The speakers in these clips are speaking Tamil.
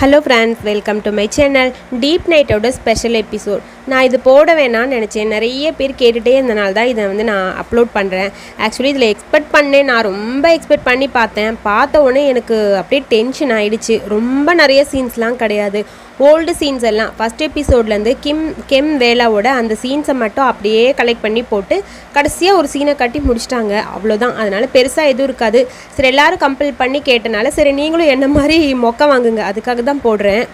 Hello friends welcome to my channel deep நைட்டோட ஸ்பெஷல் எபிசோட் நான் இது போட வேணாம்னு நினச்சேன். நிறைய பேர் கேட்டுகிட்டே இருந்தனால தான் இதை வந்து நான் அப்லோட் பண்ணுறேன் ஆக்சுவலி இதில் எக்ஸ்பெக்ட் பண்ணேன். நான் ரொம்ப எக்ஸ்பெக்ட் பண்ணி பார்த்தேன். பார்த்த உடனே எனக்கு அப்படியே டென்ஷன் ஆகிடுச்சு ரொம்ப நிறைய சீன்ஸ்லாம் கிடையாது. ஓல்டு சீன்ஸ் எல்லாம். ஃபஸ்ட் எபிசோட்லேருந்து கிம் கெம் வேலாவோட அந்த சீன்ஸை மட்டும் அப்படியே கலெக்ட் பண்ணி போட்டு கடைசியாக ஒரு சீனை கட்டி முடிச்சிட்டாங்க. அவ்வளோதான் அதனால் பெருசாக எதுவும் இருக்காது. சரி எல்லோரும் கம்பல் பண்ணி கேட்டனால சரி நீங்களும் என்ன மாதிரி மொக்க வாங்குங்க. அதுக்காக தான் போடுறேன்.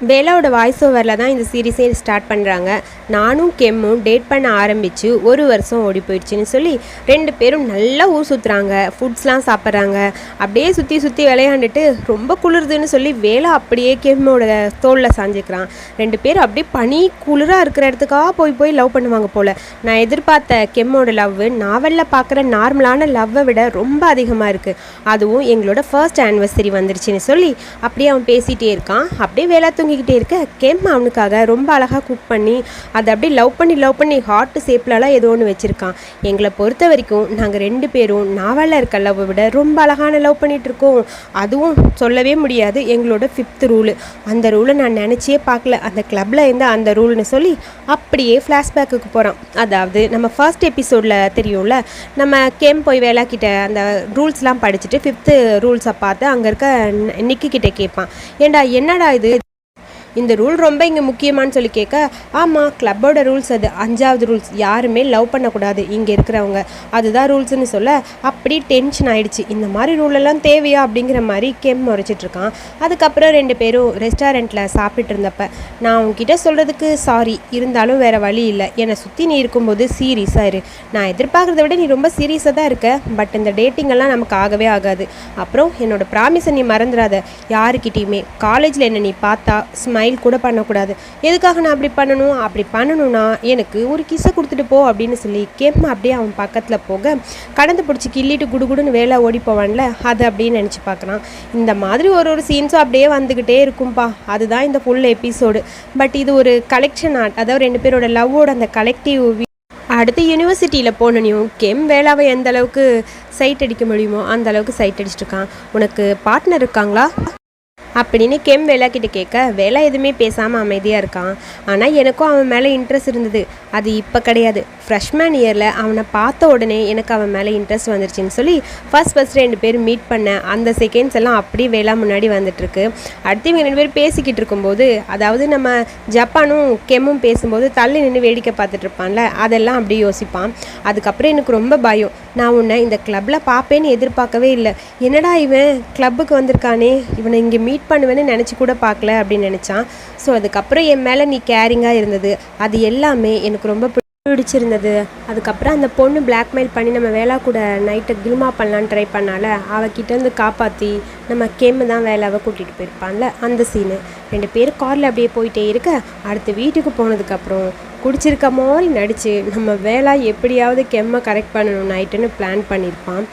வேலாவோட வாய்ஸ் ஓவரில் தான் இந்த சீரீஸே ஸ்டார்ட் பண்ணுறாங்க நானும் கெம்மும் டேட் பண்ண ஆரம்பித்து ஒரு வருஷம் ஓடி போயிடுச்சுன்னு சொல்லி ரெண்டு பேரும் நல்லா ஊர் சுற்றுறாங்க ஃபுட்ஸ்லாம் சாப்பிட்றாங்க. அப்படியே சுற்றி சுற்றி விளையாண்டுட்டு ரொம்ப குளிருதுன்னு சொல்லி வேலை அப்படியே கெம்மோட தோளில் சாஞ்சிக்கிறான். ரெண்டு பேரும் அப்படியே பனி குளிராக இருக்கிற இடத்துக்காக போய் போய் லவ் பண்ணுவாங்க போல். நான் எதிர்பார்த்த கெம்மோட லவ் நாவலில் பார்க்குற நார்மலான லவ்வை விட ரொம்ப அதிகமாக இருக்குது அதுவும் எங்களோட ஃபர்ஸ்ட் ஆனிவர்சரி வந்துருச்சுன்னு சொல்லி அப்படியே அவன் பேசிகிட்டே இருக்கான். அப்படியே வேலை தூங்கிக்கிட்டே இருக்க. கெம் அவனுக்காக ரொம்ப அழகாக குக் பண்ணி அதை அப்படியே லவ் பண்ணி லவ் பண்ணி ஹார்ட் ஷேப்லலாம் ஏதோ ஒன்று வச்சுருக்கான். எங்களை பொறுத்த வரைக்கும் நாங்கள் ரெண்டு பேரும் நாவலில் இருக்க லவ்வை விட ரொம்ப அழகான லவ் பண்ணிகிட்ருக்கோம் அதுவும் சொல்லவே முடியாது. எங்களோட ஃபிஃப்த் ரூலு அந்த ரூலை நான் நினச்சே பார்க்கல. அந்த கிளப்பில் இருந்தால் அந்த ரூல்னு சொல்லி அப்படியே ஃப்ளாஷ்பேக்குக்கு போகிறான் அதாவது நம்ம ஃபர்ஸ்ட் எபிசோடில் தெரியும்ல நம்ம கேம் போய் வேலாக்கிட்ட அந்த ரூல்ஸ்லாம் படிச்சுட்டு ஃபிஃப்த்து ரூல்ஸை பார்த்து அங்கே இருக்க நிக்கி கேட்பான். ஏண்டா என்னடா இது? இந்த ரூல் ரொம்ப இங்கே முக்கியமானு சொல்லி கேட்க ஆமாம் கிளப்போட ரூல்ஸ் அது. அஞ்சாவது ரூல்ஸ் யாருமே லவ் பண்ணக்கூடாது இங்கே இருக்கிறவங்க. அதுதான் ரூல்ஸ்னு சொல்ல அப்படி டென்ஷன் ஆயிடுச்சு. இந்த மாதிரி ரூலெல்லாம் தேவையா அப்படிங்கிற மாதிரி கெம் முறைச்சிட்ருக்கான் அதுக்கப்புறம் ரெண்டு பேரும் ரெஸ்டாரண்ட்டில் சாப்பிட்டு இருந்தப்ப நான் உங்ககிட்ட சொல்கிறதுக்கு சாரி இருந்தாலும் வேறு வழி இல்லை. என்னை சுற்றி நீ இருக்கும்போது சீரியஸாக இரு. நான் எதிர்பார்க்குறத விட நீ ரொம்ப சீரியஸாக தான் இருக்க. பட் இந்த டேட்டிங்கெல்லாம் நமக்கு ஆகவே ஆகாது. அப்புறம் என்னோட ப்ராமிஸை நீ மறந்துடாத. யாருக்கிட்டேயுமே. காலேஜில் என்னை நீ பார்த்தா ஸ்மைல் கூட பண்ணக்கூடாது. எதுக்காக நான் அப்படி பண்ணணும்? அப்படி பண்ணணும்னா எனக்கு ஒரு கிஸ்ஸை கொடுத்துட்டு போ அப்படின்னு சொல்லி கேம் அப்படியே அவன் பக்கத்தில் போக கடந்து பிடிச்சி கிள்ளிட்டு குடுகுடுன்னு வேலை ஓடி போவான்ல அது அப்படின்னு நினச்சி பார்க்குறான். இந்த மாதிரி ஒரு ஒரு சீன்ஸும் அப்படியே வந்துக்கிட்டே இருக்கும்பா. அதுதான் இந்த ஃபுல் எபிசோடு பட் இது ஒரு கலெக்ஷன் ஆர்ட் அதாவது ரெண்டு பேரோட லவ்வோட அந்த கலெக்டிவ் அடுத்து யூனிவர்சிட்டியில் போனனையும் கெம் வேளாவை எந்த அளவுக்கு சைட் அடிக்க முடியுமோ அந்த அளவுக்கு சைட் அடிச்சிட்ருக்கான் உனக்கு பார்ட்னர் இருக்காங்களா? அப்படின்னு கெம் வேலா கிட்ட கேட்க வேலா எதுவுமே பேசாமல் அமைதியாக இருக்கான். ஆனால் எனக்கும் அவன் மேலே இன்ட்ரெஸ்ட் இருந்தது. அது இப்போ கிடையாது. ஃப்ரெஷ்மேன் இயரில் அவனை பார்த்த உடனே எனக்கு அவன் மேலே இன்ட்ரெஸ்ட் வந்துருச்சுன்னு சொல்லி ஃபர்ஸ்ட் ஃபஸ்ட் ரெண்டு பேர் மீட் பண்ண அந்த செகண்ட்ஸ் எல்லாம் அப்படியே வேலா முன்னாடி வந்துட்டுருக்கு. அடுத்து இவங்க ரெண்டு பேர் பேசிக்கிட்டு இருக்கும்போது அதாவது நம்ம ஜப்பானும் கெம்மும் பேசும்போது தள்ளி நின்று வேடிக்கை பார்த்துட்டு இருப்பான்ல அதெல்லாம் அப்படியே யோசிப்பான். அதுக்கப்புறம் எனக்கு ரொம்ப பயம். நான் உன்னை இந்த கிளப்பில் பார்ப்பேன்னு எதிர்பார்க்கவே இல்லை. என்னடா இவன் கிளப்புக்கு வந்திருக்கானே? இவனை இங்கே மீட் பண்ணுவேன்னு நினச்சி கூட பார்க்கல அப்படின்னு நினச்சான். ஸோ அதுக்கப்புறம் என் மேலே நீ கேரிங்காக இருந்தது. அது எல்லாமே எனக்கு ரொம்ப பிடிச்சிருந்தது. அதுக்கப்புறம் அந்த பொண்ணு பிளாக்மெயில் பண்ணி நம்ம வேலை கூட நைட்டை கில்மா பண்ணலான்னு ட்ரை பண்ணால அவகிட்டேருந்து காப்பாற்றி நம்ம கேமு தான் வேலாவை கூட்டிகிட்டு போயிருப்பான்ல அந்த சீனு ரெண்டு பேரும் காரில் அப்படியே போயிட்டே இருக்க அடுத்து வீட்டுக்கு போனதுக்கப்புறம் குடிச்சிருக்க மாதிரி நடித்து நம்ம வேலை எப்படியாவது கெம்மை கரெக்ட் பண்ணணும் நைட்டுன்னு பிளான் பண்ணியிருப்பான்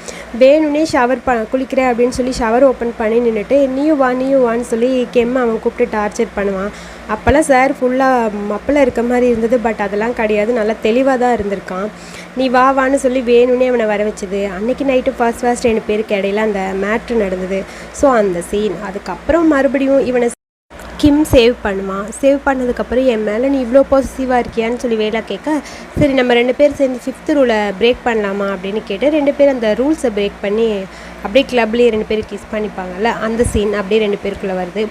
வேணும்னே ஷவர் ப குளிக்கிறேன் அப்படின்னு சொல்லி ஷவர் ஓப்பன் பண்ணி நின்றுட்டு நீயும் வா நீயும் வான்னு சொல்லி கெம்மை அவன் கூப்பிட்டு டார்ச்சர் பண்ணுவான். அப்போல்லாம் சார் ஃபுல்லாக மப்பில் இருக்க மாதிரி இருந்தது பட் அதெல்லாம் கிடையாது. நல்லா தெளிவாக தான் இருந்திருக்கான். நீ வா வான்னு சொல்லி வேணும்னே அவனை வர வச்சது. அன்னைக்கு நைட்டு ஃபர்ஸ்ட் ஃபர்ஸ்ட் ரெண்டு பேருக்கு இடையில அந்த மேட்ரு நடந்தது. ஸோ அந்த சீன் அதுக்கப்புறம் மறுபடியும் இவனை கிம் சேவ் பண்ணுவான் சேவ் பண்ணதுக்கப்புறம் என் மேலே நீ இவ்வளோ பாசிட்டிவாக இருக்கியான்னு சொல்லி வேலை கேட்க சரி நம்ம ரெண்டு பேரும் சேர்ந்து ஃபிஃப்த் ரூலை பிரேக் பண்ணலாமா? அப்படின்னு கேட்டு ரெண்டு பேரும் அந்த ரூல்ஸை பிரேக் பண்ணி அப்படியே கிளப்லேயே ரெண்டு பேரும் கிஸ் பண்ணிப்பாங்கல்ல அந்த சீன் அப்படியே ரெண்டு பேருக்குள்ளே வருது.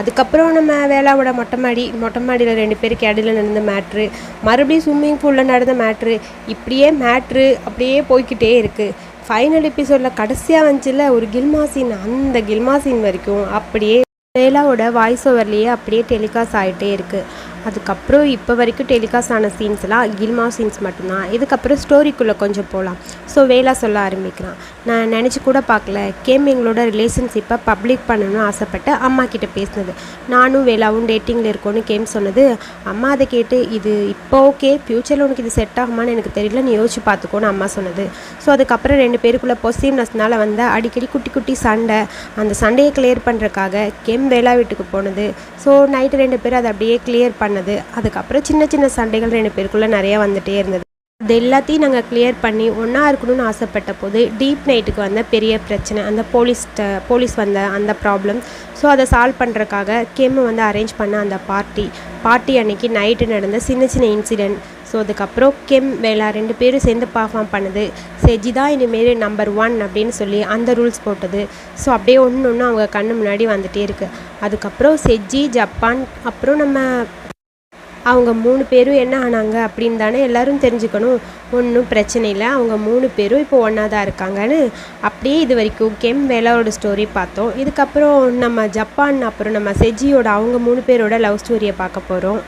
அதுக்கப்புறம் நம்ம வேளாவோட மொட்டை மாடி மொட்டை மாடியில் ரெண்டு பேருக்கு இடையில நடந்த மேட்ரு மறுபடியும் ஸ்விம்மிங் பூலில் நடந்த மேட்ரு இப்படியே மேட்ரு அப்படியே போய்க்கிட்டே இருக்குது ஃபைனல் எபிசோடில் கடைசியாக வந்துச்சுல ஒரு கில்மா சீன் அந்த கில்மா சீன் வரைக்கும் அப்படியே வேலாவோட வாய்ஸ் ஓவர்லேயே அப்படியே டெலிகாஸ்ட் ஆகிட்டே இருக்குது அதுக்கப்புறம் இப்போ வரைக்கும் டெலிகாஸ்ட் ஆன சீன்ஸ்லாம் கில்மா சீன்ஸ் மட்டும்தான். இதுக்கப்புறம் ஸ்டோரிக்குள்ளே கொஞ்சம் போகலாம் ஸோ வேலா சொல்ல ஆரம்பிக்கிறான். நான் நினச்சி கூட பார்க்கல. கேம் எங்களோட ரிலேஷன்ஷிப்பை பப்ளிக் பண்ணணும்னு ஆசைப்பட்டு அம்மா கிட்ட பேசினது. நானும் வேலாவும் டேட்டிங்கில் இருக்கோன்னு கேம் சொன்னது. அம்மா அதை கேட்டு இது இப்போ ஓகே ஃப்யூச்சரில் உனக்கு இது செட் ஆகுமான்னு எனக்கு தெரியல. நீ யோசிச்சு பார்த்துக்கோன்னு அம்மா சொன்னது. ஸோ அதுக்கப்புறம் ரெண்டு பேருக்குள்ளே பொசிவ்னஸ்னால் வந்த அடிக்கடி குட்டி குட்டி சண்டை. அந்த சண்டையை கிளியர் பண்ணுறக்காக கேம் வேலா வீட்டுக்கு போனது. ஸோ நைட்டு ரெண்டு பேரும் அதை அப்படியே கிளியர் ஆனது அதுக்கப்புறம் சின்ன சின்ன சண்டைகள் ரெண்டு பேருக்குள்ளே நிறையா வந்துகிட்டே இருந்தது. அது எல்லாத்தையும் நாங்கள் கிளியர் பண்ணி ஒன்றா இருக்கணும்னு ஆசைப்பட்ட போது டீப் நைட்டுக்கு வந்த பெரிய பிரச்சனை அந்த போலீஸ் போலீஸ் வந்த அந்த ப்ராப்ளம் ஸோ அதை சால்வ் பண்ணுறக்காக கேமு வந்து அரேஞ்ச் பண்ண அந்த பார்ட்டி பார்ட்டி அன்னைக்கு நைட்டு நடந்த சின்ன சின்ன இன்சிடெண்ட் ஸோ அதுக்கப்புறம் கெம் வேலா ரெண்டு பேரும் சேர்ந்து பர்ஃபார்ம் பண்ணுது. செஜி தான் இனிமேல் நம்பர் ஒன் அப்படின்னு சொல்லி அந்த ரூல்ஸ் போட்டது. ஸோ அப்படியே ஒன்று ஒன்று அவங்க கண்ணு முன்னாடி வந்துகிட்டே இருக்குது அதுக்கப்புறம் செஜ்ஜி ஜப்பான் அப்புறம் நம்ம அவங்க மூணு பேரும் என்ன ஆனாங்க அப்படின்னு தானே எல்லாரும் தெரிஞ்சுக்கணும். ஒன்றும் பிரச்சனை இல்லை. அவங்க மூணு பேரும் இப்போ ஒன்றா தான் இருக்காங்கன்னு அப்படியே இது வரைக்கும் கெம் வேலாவோட ஸ்டோரி பார்த்தோம். இதுக்கப்புறம் நம்ம ஜப்பான் அப்புறம் நம்ம செஜியோட அவங்க மூணு பேரோட லவ் ஸ்டோரியை பார்க்க போகிறோம்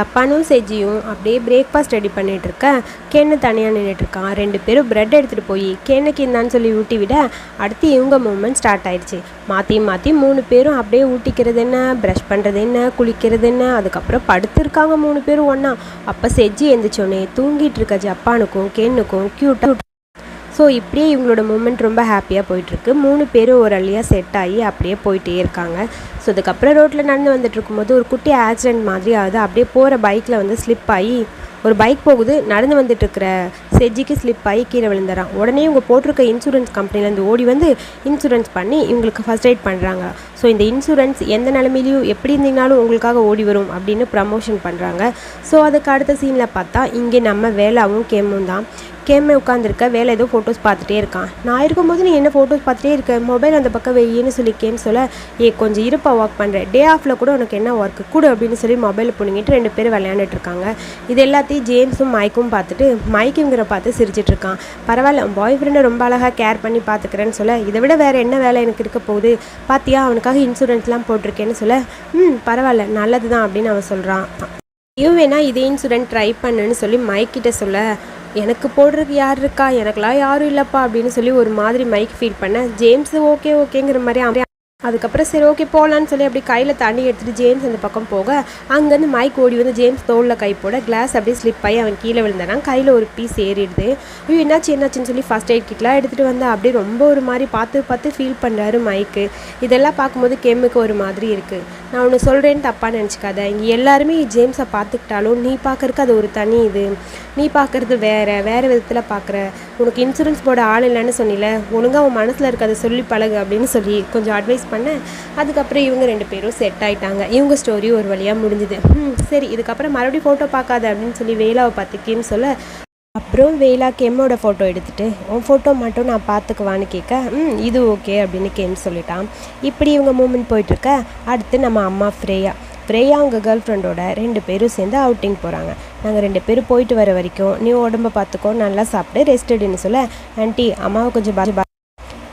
அப்பானும் செஜியும் அப்படியே பிரேக்ஃபாஸ்ட் ரெடி பண்ணிட்டு இருக்க கேன்னு தனியாக நின்றுட்டு இருக்கான் ரெண்டு பேரும் பிரெட் எடுத்துகிட்டு போய் கேனுக்கு இருந்தான்னு சொல்லி ஊட்டி விட. அடுத்து இவங்க மூமெண்ட் ஸ்டார்ட் ஆயிடுச்சு. மாற்றி மாற்றி மூணு பேரும் அப்படியே ஊட்டிக்கிறது என்ன? ப்ரஷ் பண்ணுறது என்ன? குளிக்கிறது என்ன? அதுக்கப்புறம் படுத்திருக்காங்க மூணு பேரும் ஒன்றா அப்போ செஜ்ஜி எழுந்திரிச்சோன்னே தூங்கிட்டு இருக்க ஜப்பானுக்கும் கேனுக்கும் க்யூட்டாக ஸோ இப்படியே இவங்களோட மூமெண்ட் ரொம்ப ஹாப்பியாக போயிட்டுருக்கு. மூணு பேரும் ஒரு அள்ளியாக செட் ஆகி அப்படியே போயிட்டே இருக்காங்க. ஸோ அதுக்கப்புறம் ரோட்டில் நடந்து வந்துட்டு இருக்கும்போது ஒரு குட்டி ஆக்சிடென்ட் மாதிரி ஆகுது. அப்படியே போகிற பைக்கில் வந்து ஸ்லிப் ஆகி ஒரு பைக் போகுது. நடந்து வந்துட்டு இருக்கிற செஜ்ஜிக்கு ஸ்லிப் ஆகி கீழே விழுந்துறான். உடனே இவங்க போட்டிருக்க இன்சூரன்ஸ் கம்பெனிலேருந்து ஓடி வந்து இன்சூரன்ஸ் பண்ணி இவங்களுக்கு ஃபர்ஸ்ட் எய்ட் பண்ணுறாங்க ஸோ இந்த இன்சூரன்ஸ் எந்த நிலமையிலையும் எப்படி இருந்தீங்கனாலும் உங்களுக்காக ஓடி வரும் அப்படின்னு ப்ரமோஷன் பண்ணுறாங்க ஸோ அதுக்கு அடுத்த சீனில் பார்த்தா இங்கே நம்ம வேலாவும் கேமும் தான். கேமே உட்காந்துருக்க வேலை ஏதோ ஃபோட்டோஸ் பார்த்துட்டே இருக்கான். நான் இருக்கும்போது நீ என்ன ஃபோட்டோஸ் பார்த்துட்டே இருக்க? மொபைல் அந்த பக்கம் வெயின்னு சொல்லி கேம் சொல்ல ஏ கொஞ்சம் இருப்பா ஒர்க் பண்ணுறேன் டே ஆஃபில் கூட உனக்கு என்ன ஒர்க்கு கூட அப்படின்னு சொல்லி மொபைல் பிடிங்கிட்டு ரெண்டு பேரும் விளையாண்டுட்டு இருக்காங்க. இது எல்லாத்தையும் ஜேம்ஸும் மைக்கும் பார்த்துட்டு மைக் இவங்கிற பார்த்து சிரிச்சிட்டு இருக்கான். பரவாயில்ல பாய் ஃப்ரெண்டை ரொம்ப அழகாக கேர் பண்ணி பார்த்துக்கிறேன்னு சொல்ல இதை விட வேறு என்ன வேலை எனக்கு இருக்க போகுது? பார்த்தியா அவனுக்காக இன்சூரன்ஸ்லாம் போட்டிருக்கேன்னு சொல்ல ம் பரவாயில்ல நல்லது தான் அப்படின்னு அவன் சொல்கிறான் இவன் வேணா இதே இன்சூரன்ஸ் ட்ரை பண்ணுன்னு சொல்லி மைக்கிட்ட சொல்ல எனக்கு போடுறதுக்கு யார் இருக்கா? எனக்கெல்லாம் யாரும் இல்லைப்பா அப்படின்னு சொல்லி ஒரு மாதிரி மைக் ஃபீல் பண்ணேன். ஜேம்ஸ் ஓகே ஓகேங்கிற மாதிரி அதுக்கப்புறம் சரி ஓகே போகலான்னு சொல்லி அப்படி கையில் தண்ணி எடுத்துகிட்டு ஜேம்ஸ் அந்த பக்கம் போக. அங்கேருந்து மைக் ஓடி வந்து ஜேம்ஸ் தோளில் கை போட கிளாஸ் அப்படியே ஸ்லிப் ஆகி அவன் கீழே விழுந்தானா. கையில் ஒரு பீஸ் ஏறிடுது. ஐயோ என்னாச்சு என்னாச்சுன்னு சொல்லி ஃபஸ்ட் எய்ட் கிட்லாம் எடுத்துகிட்டு வந்தால் அப்படியே ரொம்ப ஒரு மாதிரி பார்த்து பார்த்து ஃபீல் பண்ணுறாரு மைக்கு. இதெல்லாம் பார்க்கும்போது கெம்முக்கு ஒரு மாதிரி இருக்குது நான் ஒன்று சொல்கிறேன்னு தப்பாக நினச்சிக்காத. இங்கே எல்லாருமே ஜேம்ஸை பார்த்துக்கிட்டாலும் நீ பார்க்கறக்கு அது ஒரு தனி இது. நீ பார்க்குறது வேறு வேறு விதத்தில் பார்க்குற. உனக்கு இன்சூரன்ஸ் போட ஆள் இல்லைன்னு சொன்னில. ஒழுங்காக உன் மனசில் இருக்கிறத சொல்லி பழகு அப்படின்னு சொல்லி கொஞ்சம் அட்வைஸ் பண்ணேன் அதுக்கப்புறம் இவங்க ரெண்டு பேரும் செட் ஆயிட்டாங்க. இவங்க ஸ்டோரி ஒரு வழியாக முடிஞ்சுது. ம் சரி இதுக்கப்புறம் மறுபடியும் ஃபோட்டோ பார்க்காத அப்படின்னு சொல்லி வேலாவை பார்த்து கேம் சொல்ல. அப்புறம் வேலா கெம்மோட ஃபோட்டோ எடுத்துட்டு உன் ஃபோட்டோ மட்டும் நான் பார்த்துக்குவான்னு கேட்க ம் இது ஓகே அப்படின்னு கேம் சொல்லிட்டான். இப்படி இவங்க மூமெண்ட் போயிட்டுருக்க. அடுத்து நம்ம அம்மா ஃப்ரேயா. ஃப்ரேயா அவங்க கேர்ள் ஃப்ரெண்டோட ரெண்டு பேரும் சேர்ந்து அவுட்டிங் போகிறாங்க நாங்கள் ரெண்டு பேரும் போயிட்டு வர வரைக்கும் நீ உடம்ப பார்த்துக்கோ நல்லா சாப்பிட்டு ரெஸ்ட் எடுன்னு சொல்ல. ஆன்ட்டி அம்மாவை கொஞ்சம் பா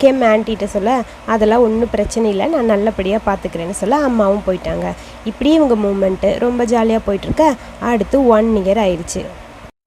கேம் ஆன்ட்டிகிட்ட சொல்ல அதெல்லாம் ஒன்றும் பிரச்சனை இல்லை நான் நல்லபடியாக பார்த்துக்கிறேன்னு சொல்ல அம்மாவும் போயிட்டாங்க. இப்படி இவங்க மூமெண்ட்டு ரொம்ப ஜாலியாக போயிட்டுருக்க. அடுத்து ஒன் இயர் ஆயிடுச்சு.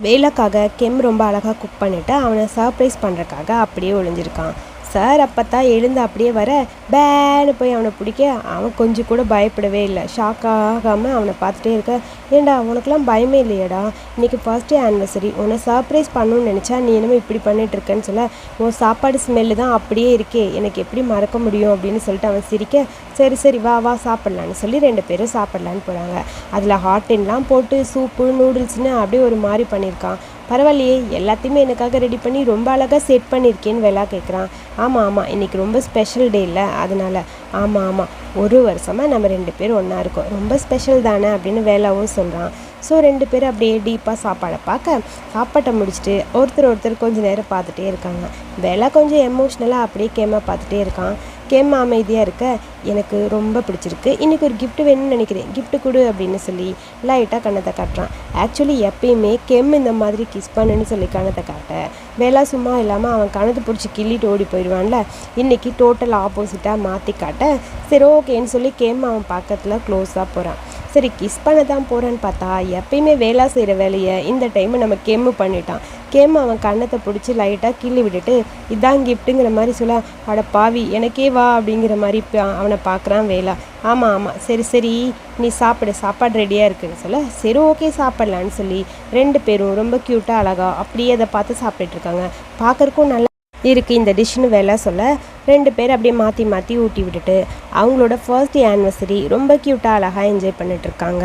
வேலைக்காக கெம் ரொம்ப அழகாக குக் பண்ணிவிட்டு அவனை சர்ப்ரைஸ் பண்ணுறக்காக அப்படியே ஒளிஞ்சிருக்கான். சார் அப்போ தான் எழுந்து அப்படியே வர பேன்னு போய் அவனை பிடிக்க. அவன் கொஞ்சம் கூட பயப்படவே இல்லை. ஷாக் ஆகாமல் அவனை பார்த்துட்டே இருக்க ஏண்டா உனக்கெல்லாம் பயமே இல்லையடா. இன்றைக்கி ஃபர்ஸ்ட் டே ஆனிவர்சரி உன்னை சர்ப்ரைஸ் பண்ணணும்னு நினச்சா நீ என்னமோ இப்படி பண்ணிட்டு இருக்கேன்னு சொல்ல உன் சாப்பாடு ஸ்மெல்லு தான் அப்படியே இருக்கே. எனக்கு எப்படி மறக்க முடியும்? அப்படின்னு சொல்லிட்டு அவன் சிரிக்க சரி சரி வா வா சாப்பிட்லான்னு சொல்லி ரெண்டு பேரும் சாப்பிட்லான்னு போகிறாங்க அதில் ஹாட்டின்லாம் போட்டு சூப்பு நூடுல்ஸ்னு அப்படியே ஒரு மாதிரி பண்ணியிருக்கான். பரவாயில்லையே எல்லாத்தையுமே எனக்காக ரெடி பண்ணி ரொம்ப அழகாக செட் பண்ணியிருக்கேன்னு வேலா கேட்குறான் ஆமாம் ஆமாம் இன்றைக்கி ரொம்ப ஸ்பெஷல் டே இல்லை அதனால். ஆமாம் ஆமாம் ஒரு வருஷமாக நம்ம ரெண்டு பேரும் ஒன்றா இருக்கோம். ரொம்ப ஸ்பெஷல் தானே அப்படின்னு வேலாவும் சொல்கிறான் ஸோ ரெண்டு பேரும் அப்படியே டீப்பாக சாப்பாடை பார்க்க சாப்பாட்டை முடிச்சுட்டு ஒருத்தர் ஒருத்தர் கொஞ்சம் நேரம் பார்த்துட்டே இருக்காங்க. வேலை கொஞ்சம் எமோஷ்னலாக அப்படியே கேமாக பார்த்துட்டே இருக்கான். கேம் அமைதியாக இருக்க எனக்கு ரொம்ப பிடிச்சிருக்கு. இன்றைக்கி ஒரு கிஃப்ட் வேணும்னு நினைக்கிறேன். கிஃப்ட் கொடு அப்படின்னு சொல்லி லைட்டாக கண்ணத்தை காட்டுறான். ஆக்சுவலி எப்பயுமே கெம் இந்த மாதிரி கிஸ் பண்ணுன்னு சொல்லி கண்ணத்தை காட்ட. வேலை சும்மா இல்லாமல் அவன் கணத்தை பிடிச்சி கிள்ளிட்டு ஓடி போயிடுவான்ல. இன்றைக்கி டோட்டல் ஆப்போசிட்டாக மாற்றி காட்ட. சரி ஓகேன்னு சொல்லி கெம் அவன் பக்கத்தில் க்ளோஸாக போகிறான் சரி கிஸ் பண்ண தான் போகிறேன்னு பார்த்தா எப்பயுமே வேலை செய்கிற வேலையை இந்த டைமு நம்ம கெம்மு பண்ணிட்டான். கேம் அவன் கண்ணத்தை பிடிச்சி லைட்டாக கிள்ளி விட்டுட்டு இதான் கிஃப்ட்டுங்கிற மாதிரி சொல்ல அட பாவி எனக்கே வா அப்படிங்கிற மாதிரி அவனை அவனை பார்க்குறான் வேலா. ஆமாம் ஆமாம் சரி சரி. நீ சாப்பிடு. சாப்பாடு ரெடியாக இருக்குன்னு சொல்ல சரி ஓகே சாப்பிட்லான்னு சொல்லி ரெண்டு பேரும் ரொம்ப க்யூட்டாக அழகா அப்படியே அதை பார்த்து சாப்பிட்டுட்டு இருக்காங்க. பார்க்கறக்கும் நல்லா இருக்கு இந்த டிஷ்னு வேலை சொல்ல. ரெண்டு பேர் அப்படியே மாற்றி மாற்றி ஊட்டி விட்டுட்டு அவங்களோட ஃபர்ஸ்ட் ஆனிவர்சரி ரொம்ப க்யூட்டாக அழகாக என்ஜாய் பண்ணிட்டு இருக்காங்க.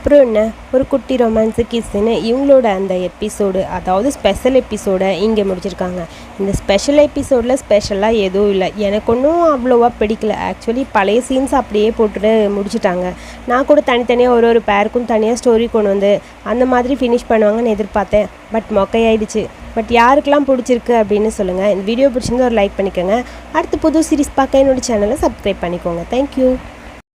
அப்புறம் என்ன? ஒரு குட்டி ரொமான்ஸு கிஸ்ஸுன்னு இவங்களோட அந்த எபிசோடு அதாவது ஸ்பெஷல் எபிசோடை இங்கே முடிச்சிருக்காங்க. இந்த ஸ்பெஷல் எபிசோடில் ஸ்பெஷலாக எதுவும் இல்லை. எனக்கு ஒன்றும் அவ்வளோவா பிடிக்கல. ஆக்சுவலி பழைய சீன்ஸ் அப்படியே போட்டுட்டு முடிச்சிட்டாங்க. நான் கூட தனித்தனியாக ஒரு ஒரு பேருக்கும் தனியாக ஸ்டோரி கொண்டு வந்து அந்த மாதிரி ஃபினிஷ் பண்ணுவாங்கன்னு எதிர்பார்த்தேன். பட் மொக்கையாயிடுச்சு. பட் யாருக்கெல்லாம் பிடிச்சிருக்கு அப்படின்னு சொல்லுங்கள் இந்த வீடியோ பிடிச்சிருந்தா ஒரு லைக் பண்ணிக்கோங்க. அடுத்து புது சீரிஸ் பார்க்க என்னோடய சேனலை சப்ஸ்கிரைப் பண்ணிக்கோங்க. தேங்க்யூ